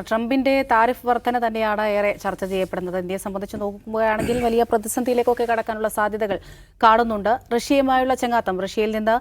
കാരണം ട്രംപിന്റെ താരിഫ് വർധന തന്നെയാണ് ഏറെ ചർച്ച ചെയ്യപ്പെടുന്നത്. ഇന്ത്യയെ സംബന്ധിച്ച് നോക്കുകയാണെങ്കിൽ വലിയ പ്രതിസന്ധിയിലേക്കൊക്കെ കടക്കാനുള്ള സാധ്യതകൾ കാണുന്നുണ്ട്. റഷ്യയുമായുള്ള ചങ്ങാത്തം റഷ്യയിൽ നിന്ന്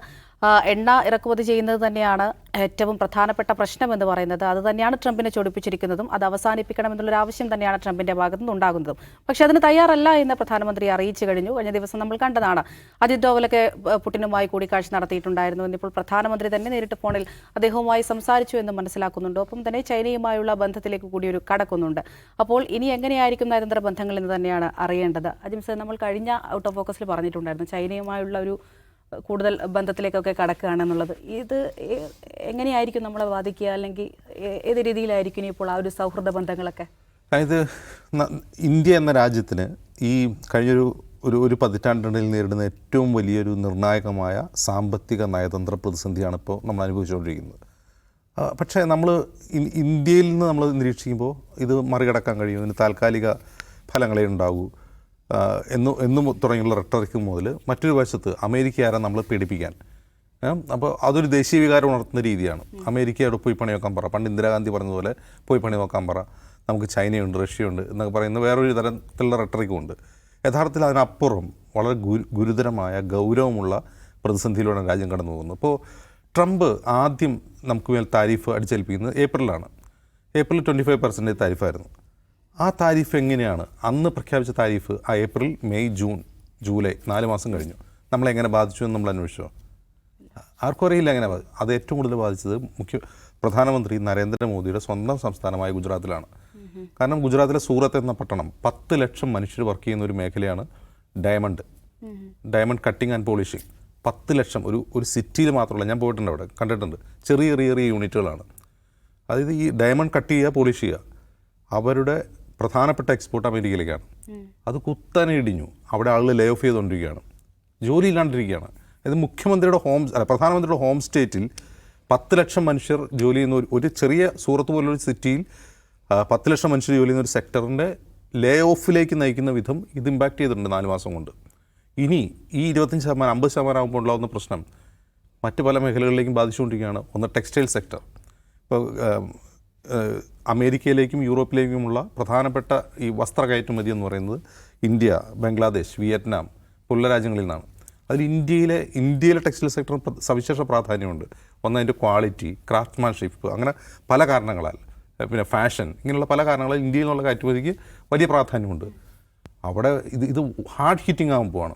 എണ്ണ ഇറക്കുമതി ചെയ്യുന്നത് തന്നെയാണ് ഏറ്റവും പ്രധാനപ്പെട്ട പ്രശ്നം എന്ന് പറയുന്നത്. അത് തന്നെയാണ് ട്രംപിനെ ചൊടിപ്പിച്ചിരിക്കുന്നതും അത് അവസാനിപ്പിക്കണമെന്നുള്ളൊരു ആവശ്യം തന്നെയാണ് ട്രംപിന്റെ ഭാഗത്തു നിന്ന് ഉണ്ടാകുന്നതും. പക്ഷേ അതിന് തയ്യാറല്ല എന്ന് പ്രധാനമന്ത്രി അറിയിച്ചു കഴിഞ്ഞു. കഴിഞ്ഞ ദിവസം നമ്മൾ കണ്ടതാണ്. അജിത് ഡോവലൊക്കെ പുടിനുമായി കൂടിക്കാഴ്ച നടത്തിയിട്ടുണ്ടായിരുന്നു എന്നിപ്പോൾ പ്രധാനമന്ത്രി തന്നെ നേരിട്ട് ഫോണിൽ അദ്ദേഹവുമായി സംസാരിച്ചു എന്ന് മനസ്സിലാക്കുന്നുണ്ട്. ഒപ്പം തന്നെ ചൈനയുമായുള്ള ബന്ധത്തിലേക്ക് കൂടി ഒരു കടക്കുന്നുണ്ട്. അപ്പോൾ ഇനി എങ്ങനെയായിരിക്കും നയതന്ത്ര ബന്ധങ്ങൾ എന്ന് തന്നെയാണ് അറിയേണ്ടത്. അജിം സർ നമ്മൾ കഴിഞ്ഞ ഔട്ട് ഓഫ് ഫോക്കസിൽ പറഞ്ഞിട്ടുണ്ടായിരുന്നു. ചൈനയുമായുള്ള ഒരു കൂടുതൽ ബന്ധത്തിലേക്കൊക്കെ കടക്കുകയാണെന്നുള്ളത്. ഇത് എങ്ങനെയായിരിക്കും നമ്മളെ ബാധിക്കുക? അല്ലെങ്കിൽ ഏത് രീതിയിലായിരിക്കും ഇപ്പോൾ ആ ഒരു സൗഹൃദ ബന്ധങ്ങളൊക്കെ? അതായത് ഇന്ത്യ എന്ന രാജ്യത്തിന് ഈ കഴിഞ്ഞൊരു ഒരു ഒരു പതിറ്റാണ്ടിനിടയിൽ നേരിടുന്ന ഏറ്റവും വലിയൊരു നിർണായകമായ സാമ്പത്തിക നയതന്ത്ര പ്രതിസന്ധിയാണ് ഇപ്പോൾ നമ്മൾ അനുഭവിച്ചുകൊണ്ടിരിക്കുന്നത്. പക്ഷേ നമ്മൾ ഇന്ത്യയിൽ നിന്ന് നമ്മൾ നിരീക്ഷിക്കുമ്പോൾ ഇത് മറികടക്കാൻ കഴിയും. ഇതിന് താൽക്കാലിക ഫലങ്ങളെ ഉണ്ടാകൂ. എന്ന് എന്നും തുടങ്ങിയുള്ള റെട്ടറിക്ക് മുതൽ മറ്റൊരു വശത്ത് അമേരിക്കയാരെ നമ്മൾ പീഡിപ്പിക്കാൻ? അപ്പോൾ അതൊരു ദേശീയ വികാരം ഉണർത്തുന്ന രീതിയാണ്. അമേരിക്കയോട് പോയി പണി നോക്കാൻ പറ. പണ്ട് ഇന്ദിരാഗാന്ധി പറഞ്ഞതുപോലെ പോയി പണി നോക്കാൻ പറ. നമുക്ക് ചൈനയുണ്ട് റഷ്യയുണ്ട് എന്നൊക്കെ പറയുന്ന വേറൊരു തരത്തിലുള്ള റെട്ടറിക്കും ഉണ്ട്. യഥാർത്ഥത്തിൽ അതിനപ്പുറം വളരെ ഗുരുതരമായ ഗൗരവമുള്ള പ്രതിസന്ധിയിലൂടെ രാജ്യം കടന്നു പോകുന്നു അപ്പോൾ ട്രംപ് ആദ്യം നമുക്ക് മേൽ താരിഫ് അടിച്ചേൽപ്പിക്കുന്നത് ഏപ്രിലാണ്. ഏപ്രിൽ ട്വന്റി ഫൈവ് പെർസെന്റേജ് താരിഫായിരുന്നു. ആ താരിഫ് എങ്ങനെയാണ്? അന്ന് പ്രഖ്യാപിച്ച താരിഫ് ആ ഏപ്രിൽ മെയ് ജൂൺ ജൂലൈ നാല് മാസം കഴിഞ്ഞു. നമ്മളെങ്ങനെ ബാധിച്ചു എന്ന് നമ്മൾ അന്വേഷിച്ചോ? ആർക്കും അറിയില്ല എങ്ങനെ ബാധിച്ചു അത് ഏറ്റവും കൂടുതൽ ബാധിച്ചത് മുഖ്യ പ്രധാനമന്ത്രി നരേന്ദ്രമോദിയുടെ സ്വന്തം സംസ്ഥാനമായ ഗുജറാത്തിലാണ്. കാരണം ഗുജറാത്തിലെ സൂറത്ത് എന്ന പട്ടണം പത്ത് ലക്ഷം മനുഷ്യർ വർക്ക് ചെയ്യുന്ന ഒരു മേഖലയാണ് diamond. Diamond cutting and polishing പത്ത് ലക്ഷം ഒരു ഒരു സിറ്റിയിൽ മാത്രമല്ല ഞാൻ പോയിട്ടുണ്ട് അവിടെ കണ്ടിട്ടുണ്ട്. ചെറിയ ചെറിയ ചെറിയ യൂണിറ്റുകളാണ്. അതായത് ഈ ഡയമണ്ട് കട്ട് ചെയ്യുക പോളിഷ് ചെയ്യുക അവരുടെ പ്രധാനപ്പെട്ട എക്സ്പോർട്ട് അമേരിക്കയിലേക്കാണ്. അത് കുത്തനെ ഇടിഞ്ഞു അവിടെ ആളുകൾ ലേ ഓഫ് ചെയ്തുകൊണ്ടിരിക്കുകയാണ് ജോലി ഇല്ലാണ്ടിരിക്കുകയാണ്. ഇത് മുഖ്യമന്ത്രിയുടെ ഹോം അല്ല പ്രധാനമന്ത്രിയുടെ ഹോം സ്റ്റേറ്റിൽ പത്ത് ലക്ഷം മനുഷ്യർ ജോലി ചെയ്യുന്ന ഒരു ഒരു ചെറിയ സൂറത്ത് പോലൊരു സിറ്റിയിൽ പത്ത് ലക്ഷം മനുഷ്യർ ജോലി ചെയ്യുന്ന ഒരു സെക്ടറിന്റെ ലേ ഓഫിലേക്ക് നയിക്കുന്ന വിധം ഇത് ഇമ്പാക്റ്റ് ചെയ്തിട്ടുണ്ട് നാല് മാസം കൊണ്ട്. ഇനി ഈ ഇരുപത്തഞ്ച് ശതമാനം അമ്പത് ശതമാനം ആകുമ്പോൾ ഉണ്ടാകുന്ന പ്രശ്നം മറ്റ് പല മേഖലകളിലേക്കും ബാധിച്ചുകൊണ്ടിരിക്കുകയാണ് ഒന്ന് ടെക്സ്റ്റൈൽ സെക്ടർ ഇപ്പോൾ അമേരിക്കയിലേക്കും യൂറോപ്പിലേക്കുമുള്ള പ്രധാനപ്പെട്ട ഈ വസ്ത്ര കയറ്റുമതി എന്ന് പറയുന്നത് ഇന്ത്യ ബംഗ്ലാദേശ് വിയറ്റ്നാം പോലുള്ള രാജ്യങ്ങളിൽ നിന്നാണ്. അതിൽ ഇന്ത്യയിലെ ഇന്ത്യയിലെ ടെക്സ്റ്റൈൽ സെക്ടറിന് സവിശേഷ പ്രാധാന്യമുണ്ട്. ഒന്ന് അതിന്റെ ക്വാളിറ്റി ക്രാഫ്റ്റ്മാൻഷിപ്പ് അങ്ങനെ പല കാരണങ്ങളാൽ. പിന്നെ ഫാഷൻ ഇങ്ങനെയുള്ള പല കാരണങ്ങളാൽ ഇന്ത്യയിൽ നിന്നുള്ള കയറ്റുമതിക്ക് വലിയ പ്രാധാന്യമുണ്ട്. അവിടെ ഇത് ഇത് ഹാർഡ് ഹിറ്റിംഗ് ആകുമ്പോഴാണ്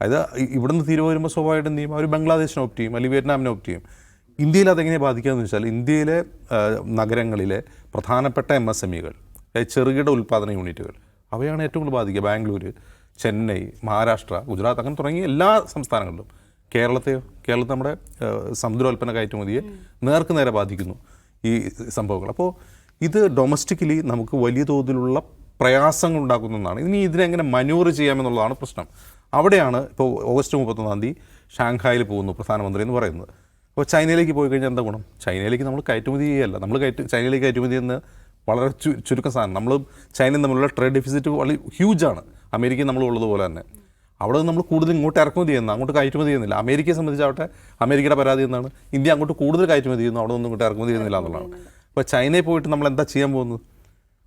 അതായത് ഇവിടുന്ന് തീരുവ വരുമ്പോൾ സ്വാഭാവികമായിട്ടും ചെയ്യും? അവർ ബംഗ്ലാദേശിനെ ഓപ്റ്റ് ചെയ്യും അല്ലെങ്കിൽ വിയറ്റ്നാമിനെ ഓപ്റ്റ് ചെയ്യും. ഇന്ത്യയിൽ അതെങ്ങനെ ബാധിക്കുകയെന്ന് വെച്ചാൽ ഇന്ത്യയിലെ നഗരങ്ങളിലെ പ്രധാനപ്പെട്ട എം എസ് എം ചെറുകിട ഉൽപ്പാദന യൂണിറ്റുകൾ അവയാണ് ഏറ്റവും കൂടുതൽ ബാധിക്കുക. ബാംഗ്ലൂർ ചെന്നൈ മഹാരാഷ്ട്ര ഗുജറാത്ത് അങ്ങനെ തുടങ്ങിയ എല്ലാ സംസ്ഥാനങ്ങളിലും. കേരളത്തെയോ കേരളത്തെ നമ്മുടെ സമുദ്രോൽപ്പന്ന കയറ്റുമതിയെ നേർക്ക് നേരെ ബാധിക്കുന്നു ഈ സംഭവങ്ങൾ. അപ്പോൾ ഇത് ഡൊമസ്റ്റിക്കലി നമുക്ക് വലിയ തോതിലുള്ള പ്രയാസങ്ങൾ ഉണ്ടാക്കുന്ന ഒന്നാണ്. ഇനി ഇതിനെങ്ങനെ മനൂർ ചെയ്യാമെന്നുള്ളതാണ് പ്രശ്നം. അവിടെയാണ് ഇപ്പോൾ ഓഗസ്റ്റ് മുപ്പത്തൊന്നാം തീയതി ഷാങ്ഹായിൽ പോകുന്നു പ്രധാനമന്ത്രി എന്ന് പറയുന്നത്. അപ്പോൾ ചൈനയിലേക്ക് പോയി കഴിഞ്ഞാൽ എന്താ ഗുണം? ചൈനയിലേക്ക് നമ്മൾ കയറ്റുമതി ചെയ്യല്ല. നമ്മൾ കയറ്റ ചൈനയിലേക്ക് കയറ്റുമതി എന്ന് വളരെ ചു ചുരുക്കം സാധനം. നമ്മൾ ചൈനയും തമ്മിലുള്ള ട്രേഡ് ഡെഫിസിറ്റ് വളരെ ഹ്യൂജാണ് അമേരിക്ക നമ്മൾ ഉള്ളതുപോലെ തന്നെ. അവിടെ നമ്മൾ കൂടുതൽ ഇങ്ങോട്ട് ഇറക്കുമതി ചെയ്യുന്നത് അങ്ങോട്ട് കയറ്റുമതി ചെയ്യുന്നില്ല. അമേരിക്കയെ സംബന്ധിച്ചാവട്ടെ അമേരിക്കയുടെ പരാതി എന്നാണ് ഇന്ത്യ അങ്ങോട്ട് കൂടുതൽ കയറ്റുമതി ചെയ്യുന്നു അവിടെ ഒന്നും ഇങ്ങോട്ട് ഇറക്കുമതി ചെയ്യുന്നില്ല എന്നുള്ളതാണ്. അപ്പോൾ ചൈനയിൽ പോയിട്ട് നമ്മൾ എന്താ ചെയ്യാൻ പോകുന്നത്?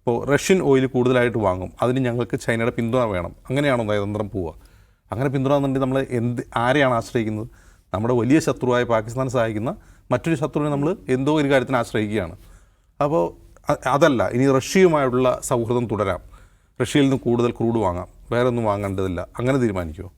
ഇപ്പോൾ റഷ്യൻ ഓയിൽ കൂടുതലായിട്ട് വാങ്ങും. അതിന് ഞങ്ങൾക്ക് ചൈനയുടെ പിന്തുണ വേണം. അങ്ങനെയാണോ നയതന്ത്രം പോവുക. അങ്ങനെ പിന്തുണ എന്നുണ്ടെങ്കിൽ നമ്മൾ എന്ത് ആരെയാണ് ആശ്രയിക്കുന്നത്? നമ്മുടെ വലിയ ശത്രുവായ പാകിസ്ഥാൻ സഹായിക്കുന്ന മറ്റൊരു ശത്രുവിനെ നമ്മൾ എന്തോ ഒരു കാര്യത്തിന് ആശ്രയിക്കുകയാണ്. അപ്പോൾ അതല്ല ഇനി റഷ്യയുമായുള്ള സൗഹൃദം തുടരാം. റഷ്യയിൽ നിന്ന് കൂടുതൽ ക്രൂഡ് വാങ്ങാം. വേറെ ഒന്നും വാങ്ങേണ്ടതില്ല. അങ്ങനെ തീരുമാനിക്കുമോ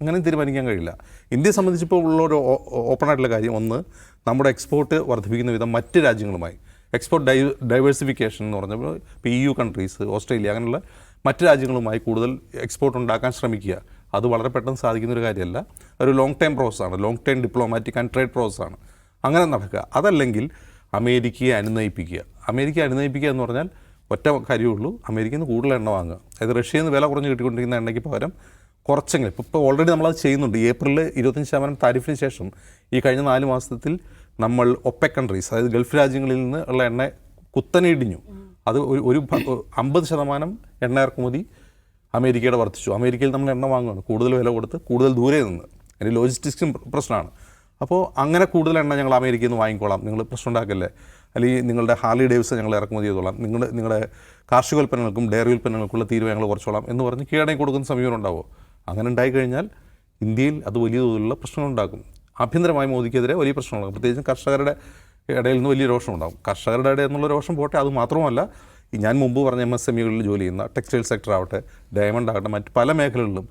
അങ്ങനെ തീരുമാനിക്കാൻ കഴിയില്ല. ഇന്ത്യയെ സംബന്ധിച്ചിപ്പോൾ ഉള്ള ഒരു ഓപ്പൺ ആയിട്ടുള്ള കാര്യം ഒന്ന് നമ്മുടെ എക്സ്പോർട്ട് വർദ്ധിപ്പിക്കുന്ന വിധം മറ്റ് രാജ്യങ്ങളുമായി എക്സ്പോർട്ട് ഡൈ ഡൈവേഴ്സിഫിക്കേഷൻ എന്ന് പറഞ്ഞപ്പോൾ ഇപ്പോൾ ഇ യു കൺട്രീസ് ഓസ്ട്രേലിയ അങ്ങനെയുള്ള മറ്റ് രാജ്യങ്ങളുമായി കൂടുതൽ എക്സ്പോർട്ട് ഉണ്ടാക്കാൻ ശ്രമിക്കുക. അത് വളരെ പെട്ടെന്ന് സാധിക്കുന്ന ഒരു കാര്യമല്ല ഒരു ലോങ് ടൈം പ്രോസസ്സാണ് long time diplomatic and trade പ്രോസസ്സാണ് അങ്ങനെ നടക്കുക. അതല്ലെങ്കിൽ അമേരിക്കയെ അനുനയിപ്പിക്കുക. അമേരിക്കയെ അനുനയിപ്പിക്കുക എന്ന് പറഞ്ഞാൽ ഒറ്റ കാര്യമുള്ളൂ അമേരിക്കയിൽ നിന്ന് കൂടുതൽ എണ്ണ വാങ്ങുക. അതായത് റഷ്യയിൽ നിന്ന് വില കുറഞ്ഞ് കിട്ടിക്കൊണ്ടിരിക്കുന്ന എണ്ണയ്ക്ക് പകരം കുറച്ചെങ്കിലും. ഇപ്പോൾ ഇപ്പോൾ ഓൾറെഡി നമ്മളത് ചെയ്യുന്നുണ്ട്. ഏപ്രിലിൽ ഇരുപത്തഞ്ച് ശതമാനം താരിഫിന് ശേഷം ഈ കഴിഞ്ഞ നാല് മാസത്തിൽ നമ്മൾ ഒപ്പെ കൺട്രീസ് അതായത് ഗൾഫ് രാജ്യങ്ങളിൽ നിന്ന് ഉള്ള എണ്ണ കുത്തനെ ഇടിഞ്ഞു. അത് ഒരു ഒരു അമ്പത് ശതമാനം എണ്ണ ഇറക്കുമതി. അമേരിക്കയുടെ വർദ്ധിച്ചു. അമേരിക്കയിൽ നമ്മൾ എണ്ണ വാങ്ങുകയാണ്. കൂടുതൽ വില കൊടുത്ത് കൂടുതൽ ദൂരെ നിന്ന്. അതിന് ലോജിസ്റ്റിക്സും പ്രശ്നമാണ്. അപ്പോൾ അങ്ങനെ കൂടുതൽ എണ്ണ ഞങ്ങൾ അമേരിക്കയിൽ നിന്ന് വാങ്ങിക്കോളാം. നിങ്ങൾ പ്രശ്നം ഉണ്ടാക്കല്ലേ? അല്ലെങ്കിൽ നിങ്ങളുടെ ഹാർലി ഡേവിസ് ഞങ്ങൾ ഇറക്കുമതി ചെയ്തോളാം. നിങ്ങളുടെ നിങ്ങളുടെ കാർഷികോൽപ്പന്നങ്ങൾക്കും ഡയറി ഉൽപ്പന്നങ്ങൾക്കുള്ള തീരുവ ഞങ്ങൾ കുറച്ചോളാം എന്ന് പറഞ്ഞ് കീഴടങ്ങി കൊടുക്കുന്ന സമീപനം ഉണ്ടാവുമോ അങ്ങനെ ഉണ്ടായിക്കഴിഞ്ഞാൽ ഇന്ത്യയിൽ അത് വലിയ തോതിലുള്ള പ്രശ്നങ്ങളുണ്ടാക്കും ആഭ്യന്തരമായി മോദിക്കെതിരെ വലിയ പ്രശ്നങ്ങളുണ്ടാകും പ്രത്യേകിച്ചും കർഷകരുടെ ഇടയിൽ നിന്ന് വലിയ രോഷം ഉണ്ടാകും കർഷകരുടെ ഇടയിൽ നിന്നുള്ള രോഷം പോട്ടെ അത് മാത്രമല്ല ഞാൻ മുമ്പ് പറഞ്ഞ എം എസ് എം ജോലി ചെയ്യുന്ന ടെക്സ്റ്റൈൽ സെക്ടർ ആവട്ടെ ഡയമണ്ട് ആകട്ടെ മറ്റ് പല മേഖലകളിലും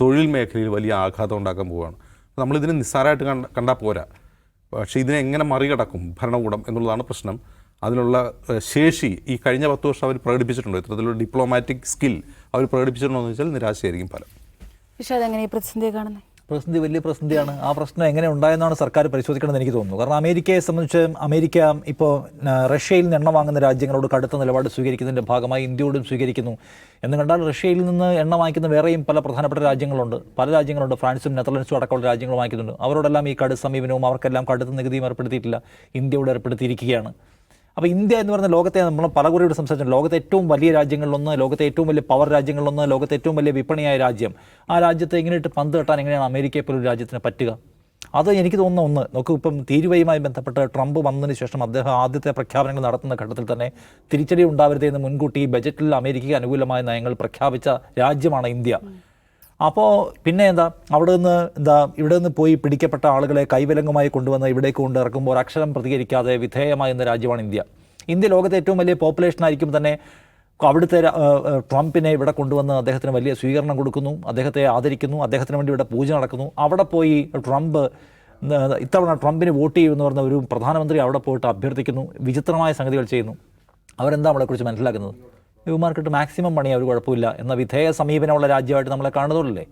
തൊഴിൽ മേഖലയിൽ വലിയ ആഘാതം ഉണ്ടാക്കാൻ പോവുകയാണ്. നമ്മളിതിനെ നിസ്സാരമായിട്ട് കണ്ട കണ്ടാൽ പോരാ. പക്ഷേ ഇതിനെ എങ്ങനെ മറികടക്കും? ഭരണകൂടം എന്നുള്ളതാണ് പ്രശ്നം. അതിനുള്ള ശേഷി ഈ കഴിഞ്ഞ പത്ത് വർഷം അവർ പ്രകടിപ്പിച്ചിട്ടുണ്ടോ. ഇത്തരത്തിലുള്ള ഡിപ്ലോമാറ്റിക് സ്കിൽ അവർ പ്രകടിപ്പിച്ചിട്ടുണ്ടോ എന്ന് വെച്ചാൽ നിരാശയായിരിക്കും ഫലം. പക്ഷേ അതെങ്ങനെ ഈ പ്രതിസന്ധിയെ കാണുന്നത് പ്രതിസന്ധി വലിയ പ്രതിസന്ധിയാണ്. ആ പ്രശ്നം എങ്ങനെ ഉണ്ടായെന്നാണ് സർക്കാർ പരിശോധിക്കണമെന്ന് എനിക്ക് തോന്നുന്നു. കാരണം അമേരിക്കയെ സംബന്ധിച്ച് അമേരിക്ക ഇപ്പോൾ റഷ്യയിൽ നിന്ന് എണ്ണ വാങ്ങുന്ന രാജ്യങ്ങളോട് കടുത്ത നിലപാട് സ്വീകരിക്കുന്നതിന്റെ ഭാഗമായി ഇന്ത്യയോടും സ്വീകരിക്കുന്നു. എന്ന് കണ്ടാൽ റഷ്യയിൽ നിന്ന് എണ്ണ വാങ്ങിക്കുന്ന വേറെയും പല പ്രധാനപ്പെട്ട രാജ്യങ്ങളുണ്ട്. പല രാജ്യങ്ങളുണ്ട്. ഫ്രാൻസും നെതർലൻഡ്സും അടക്കമുള്ള രാജ്യങ്ങൾ വാങ്ങിക്കുന്നുണ്ട് അവരോടെല്ലാം ഈ കടുത്ത സമീപനവും അവർക്കെല്ലാം കടുത്ത നികുതിയും ഏർപ്പെടുത്തിയിട്ടില്ല. ഇന്ത്യയോട് ഏർപ്പെടുത്തിയിരിക്കുകയാണ്. അപ്പോൾ ഇന്ത്യ എന്ന് പറയുന്ന ലോകത്തെ നമ്മൾ പല കുറിയോട് സംസാരിച്ചു ലോകത്തെ ഏറ്റവും വലിയ രാജ്യങ്ങളിലൊന്ന് ലോകത്തെ ഏറ്റവും വലിയ പവർ രാജ്യങ്ങളിലൊന്ന് ലോകത്തെ ഏറ്റവും വലിയ വിപണിയായ രാജ്യം. ആ രാജ്യത്തെ എങ്ങനെയിട്ട് പന്ത് കെട്ടാൻ എങ്ങനെയാണ് അമേരിക്കയെ പോലൊരു രാജ്യത്തിന് പറ്റുക? അത് എനിക്ക് തോന്നുന്ന ഒന്ന്. നോക്കൂ ഇപ്പം തീരുവയുമായി ബന്ധപ്പെട്ട് ട്രംപ് വന്നതിന് ശേഷം അദ്ദേഹം ആദ്യത്തെ പ്രഖ്യാപനങ്ങൾ നടത്തുന്ന ഘട്ടത്തിൽ തന്നെ തിരിച്ചടി ഉണ്ടാവരുത് എന്ന് മുൻകൂട്ടി ബജറ്റിൽ അമേരിക്കയ്ക്ക് അനുകൂലമായ നയങ്ങൾ പ്രഖ്യാപിച്ച രാജ്യമാണ് ഇന്ത്യ. അപ്പോൾ പിന്നെ എന്താ അവിടെ നിന്ന് എന്താ ഇവിടെ നിന്ന് പോയി പിടിക്കപ്പെട്ട ആളുകളെ കൈവിലങ്ങുമായി കൊണ്ടുവന്ന് ഇവിടേക്ക് കൊണ്ട് ഇറക്കുമ്പോൾ അക്ഷരം പ്രതികരിക്കാതെ വിധേയമായിരുന്ന രാജ്യമാണ് ഇന്ത്യ. ഇന്ത്യ ലോകത്തെ ഏറ്റവും വലിയ പോപ്പുലേഷൻ ആയിരിക്കും തന്നെ അവിടുത്തെ ട്രംപിനെ ഇവിടെ കൊണ്ടുവന്ന് അദ്ദേഹത്തിന് വലിയ സ്വീകരണം കൊടുക്കുന്നു അദ്ദേഹത്തെ ആദരിക്കുന്നു അദ്ദേഹത്തിന് വേണ്ടി ഇവിടെ പൂജ നടക്കുന്നു. അവിടെ പോയി ട്രംപ് ഇത്തവണ ട്രംപിന് വോട്ട് ചെയ്യുമെന്ന് പറഞ്ഞ ഒരു പ്രധാനമന്ത്രി അവിടെ പോയിട്ട് അഭ്യർത്ഥിക്കുന്നു വിചിത്രമായ സംഗതികൾ ചെയ്യുന്നു. അവരെന്താ നമ്മളെക്കുറിച്ച് മനസ്സിലാക്കുന്നത്? ഇവമാർക്കിട്ട് മാക്സിമം പണി അവർ കുഴപ്പമില്ല. എന്ന വിധേയ സമീപനമുള്ള രാജ്യമായിട്ട് നമ്മളെ കാണുന്നുള്ളേ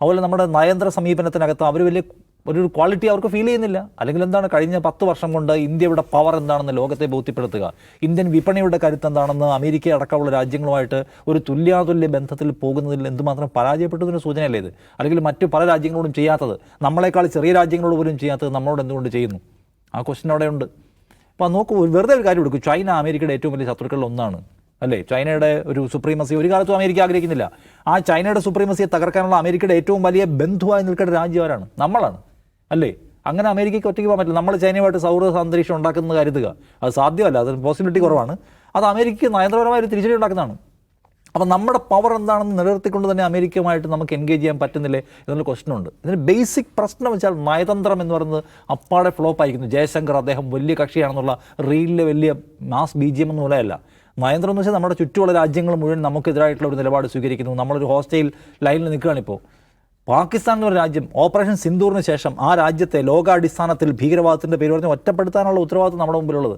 അതുപോലെ നമ്മുടെ നയന്ത്ര സമീപനത്തിനകത്ത് അവർ വലിയ ഒരു ക്വാളിറ്റി അവർക്ക് ഫീൽ ചെയ്യുന്നില്ല. അല്ലെങ്കിൽ എന്താണ് കഴിഞ്ഞ പത്ത് വർഷം കൊണ്ട് ഇന്ത്യയുടെ പവർ എന്താണെന്ന് ലോകത്തെ ബോധ്യപ്പെടുത്തുക. ഇന്ത്യൻ വിപണിയുടെ കരുത്ത് എന്താണെന്ന് അമേരിക്ക അടക്കമുള്ള രാജ്യങ്ങളുമായിട്ട് ഒരു തുല്യാതുല്യ ബന്ധത്തിൽ പോകുന്നതിൽ എന്തുമാത്രം പരാജയപ്പെട്ടതിന് സൂചനയല്ലേ ഇത്? അല്ലെങ്കിൽ മറ്റു പല രാജ്യങ്ങളോടും ചെയ്യാത്തത് നമ്മളെക്കാൾ ചെറിയ രാജ്യങ്ങളോട് പോലും ചെയ്യാത്തത് നമ്മളോട് എന്തുകൊണ്ട് ചെയ്യുന്നു? ആ ക്വസ്റ്റ്യൻ അവിടെയുണ്ട് അപ്പോൾ നോക്കൂ വെറുതെ ഒരു കാര്യം എടുക്കും. ചൈന അമേരിക്കയുടെ ഏറ്റവും വലിയ ശത്രുക്കളിൽ ഒന്നാണ്. അല്ലേ? ചൈനയുടെ ഒരു സുപ്രീമസി ഒരു കാലത്തും അമേരിക്ക ആഗ്രഹിക്കുന്നില്ല. ആ ചൈനയുടെ സുപ്രീമസിയെ തകർക്കാനുള്ള അമേരിക്കയുടെ ഏറ്റവും വലിയ ബന്ധുവായി നിൽക്കേണ്ട രാജ്യം ആരാണ്? നമ്മളാണ്. അല്ലേ? അങ്ങനെ അമേരിക്കയ്ക്ക് ഒറ്റയ്ക്ക് പോകാൻ പറ്റില്ല. നമ്മൾ ചൈനയുമായിട്ട് സൗഹൃദ അന്തരീക്ഷം ഉണ്ടാക്കുന്നത് കരുതുക. അത് സാധ്യമല്ല. അത് പോസിബിലിറ്റി കുറവാണ്. അത് അമേരിക്കയ്ക്ക് നയതന്ത്രപരമായ ഒരു തിരിച്ചടി ഉണ്ടാക്കുന്നതാണ്. അപ്പം നമ്മുടെ പവർ എന്താണെന്ന് നിലനിർത്തിക്കൊണ്ട് തന്നെ അമേരിക്കയുമായിട്ട് നമുക്ക് എൻഗേജ് ചെയ്യാൻ പറ്റുന്നില്ലേ എന്നുള്ള ക്വസ്റ്റൻ ഉണ്ട്. ഇതിന് ബേസിക് പ്രശ്നം വെച്ചാൽ നയതന്ത്രം എന്ന് പറയുന്നത് അപ്പാടെ ഫ്ലോപ്പ് ആയിരിക്കുന്നു. ജയശങ്കർ അദ്ദേഹം വലിയ കക്ഷിയാണെന്നുള്ള റീലിലെ വലിയ മാസ് ബി ജി എം എന്ന പോലെയല്ല നയതന്ത്രം എന്ന് വെച്ചാൽ നമ്മുടെ ചുറ്റുമുള്ള രാജ്യങ്ങൾ മുഴുവൻ നമുക്കെതിരായിട്ടുള്ള ഒരു നിലപാട് സ്വീകരിക്കുന്നു. നമ്മളൊരു ഹോസ്റ്റയിൽ ലൈനിൽ നിൽക്കുകയാണിപ്പോൾ പാകിസ്ഥാൻ എന്ന് പറഞ്ഞ രാജ്യം ഓപ്പറേഷൻ സിന്ദൂറിന് ശേഷം ആ രാജ്യത്തെ ലോകാടിസ്ഥാനത്തിൽ ഭീകരവാദത്തിന്റെ പേര് പറഞ്ഞ് ഒറ്റപ്പെടുത്താനുള്ള ഉത്തരവാദിത്വം നമ്മുടെ മുമ്പിലുള്ളത്.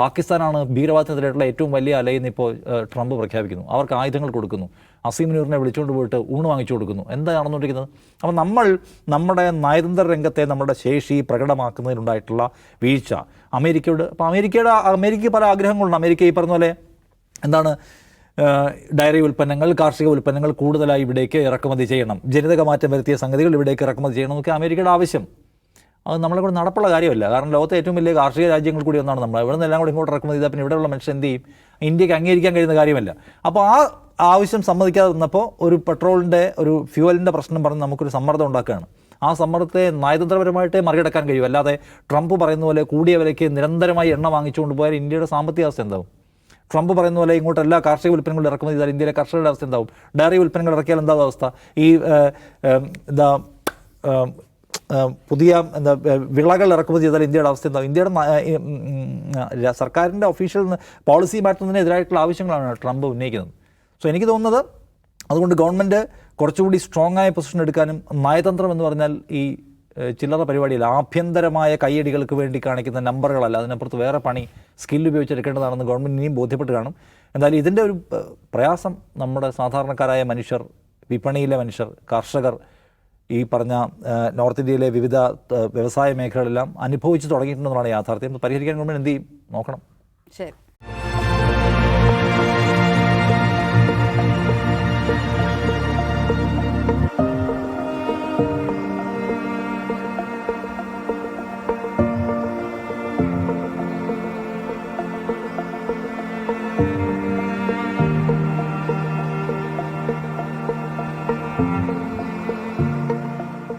പാകിസ്ഥാനാണ് ഭീകരവാദത്തിനെതിരായിട്ടുള്ള ഏറ്റവും വലിയ അലയെന്ന് ഇപ്പോൾ ട്രംപ് പ്രഖ്യാപിക്കുന്നു. അവർക്ക് ആയുധങ്ങൾ കൊടുക്കുന്നു. അസീം നൂറിനെ വിളിച്ചുകൊണ്ട് പോയിട്ട് ഊണ് വാങ്ങിച്ചു കൊടുക്കുന്നു. എന്താ നടന്നുകൊണ്ടിരിക്കുന്നത്? അപ്പോൾ നമ്മൾ നമ്മുടെ നയതന്ത്ര രംഗത്തെ നമ്മുടെ ശേഷി പ്രകടമാക്കുന്നതിനുണ്ടായിട്ടുള്ള വീഴ്ച. അമേരിക്കയോട് അപ്പോൾ അമേരിക്കയുടെ അമേരിക്കയ്ക്ക് പല ആഗ്രഹങ്ങളുണ്ട്. അമേരിക്ക ഈ പറഞ്ഞ പോലെ എന്താണ് ഡയറി ഉൽപ്പന്നങ്ങൾ കാർഷിക ഉൽപ്പന്നങ്ങൾ കൂടുതലായി ഇവിടേക്ക് ഇറക്കുമതി ചെയ്യണം. ജനിതക മാറ്റം വരുത്തിയ സംഗതികൾ ഇവിടേക്ക് ഇറക്കുമതി ചെയ്യണം എന്നൊക്കെ അമേരിക്കയുടെ ആവശ്യം. അത് നമ്മളെ കൂടെ നടപ്പുള്ള കാര്യമല്ല. കാരണം ലോകത്തെ ഏറ്റവും വലിയ കാർഷിക രാജ്യങ്ങൾ കൂടി ഒന്നാണ് നമ്മൾ. ഇവിടെ നിന്നെല്ലാം കൂടി ഇങ്ങോട്ട് ഇറക്കുമതി ചെയ്താൽ പിന്നെ ഇവിടെയുള്ള മനുഷ്യൻ എന്ത് ചെയ്യും? ഇന്ത്യയ്ക്ക് അംഗീകരിക്കാൻ കഴിയുന്ന കാര്യമല്ല. അപ്പോൾ ആ ആവശ്യം സമ്മതിക്കാതെ വന്നപ്പോൾ ഒരു പെട്രോളിന്റെ ഒരു ഫ്യൂവലിന്റെ പ്രശ്നം പറഞ്ഞ് നമുക്കൊരു സമ്മർദ്ദം ഉണ്ടാക്കുകയാണ്. ആ സമ്മർദ്ദത്തെ നയതന്ത്രപരമായിട്ടേ മറികടക്കാൻ കഴിയും. അല്ലാതെ ട്രംപ് പറയുന്ന പോലെ കൂടിയ വിലയ്ക്ക് നിരന്തരമായി എണ്ണ വാങ്ങിച്ചുകൊണ്ട് പോയാൽ ഇന്ത്യയുടെ സാമ്പത്തിക അവസ്ഥ എന്താവും? ട്രംപ് പറയുന്ന പോലെ ഇങ്ങോട്ട് എല്ലാ കാർഷിക ഉൽപ്പന്നങ്ങളും ഇറക്കുമതി ചെയ്താൽ ഇന്ത്യയിലെ കർഷകരുടെ അവസ്ഥ എന്താവും? ഡയറി ഉൽപ്പന്നങ്ങൾ ഇറക്കിയാൽ എന്താ അവസ്ഥ? ഈ എന്താ പുതിയ എന്താ വിളകൾ ഇറക്കുമതി ചെയ്താൽ ഇന്ത്യയുടെ അവസ്ഥ എന്താ? ഇന്ത്യയുടെ സർക്കാരിന്റെ ഒഫീഷ്യൽ പോളിസി മാറ്റുന്നതിനെതിരായിട്ടുള്ള ആവശ്യങ്ങളാണ് ട്രംപ് ഉന്നയിക്കുന്നത്. സോ എനിക്ക് തോന്നുന്നത് അതുകൊണ്ട് ഗവൺമെന്റ് കുറച്ചുകൂടി സ്ട്രോങ് ആയ പൊസിഷൻ എടുക്കാനും നയതന്ത്രം എന്ന് പറഞ്ഞാൽ ഈ ചില്ലറ പരിപാടിയിൽ ആഭ്യന്തരമായ കൈയടികൾക്ക് വേണ്ടി കാണിക്കുന്ന നമ്പറുകളല്ല അതിനപ്പുറത്ത് വേറെ പണി സ്കിൽ ഉപയോഗിച്ചെടുക്കേണ്ടതാണെന്ന് ഗവൺമെന്റ് ഇനിയും ബോധ്യപ്പെട്ട് കാണും. എന്തായാലും ഇതിന്റെ ഒരു പ്രയാസം നമ്മുടെ സാധാരണക്കാരായ മനുഷ്യർ വിപണിയിലെ മനുഷ്യർ കർഷകർ ഈ പറഞ്ഞ നോർത്ത് ഇന്ത്യയിലെ വിവിധ വ്യവസായ മേഖലകളെല്ലാം അനുഭവിച്ചു തുടങ്ങിയിട്ടുണ്ടെന്നാണ് യാഥാർത്ഥ്യം. പരിഹരിക്കാൻ ഗവൺമെന്റ് എന്ത് ചെയ്യും? നോക്കണം. ശരി.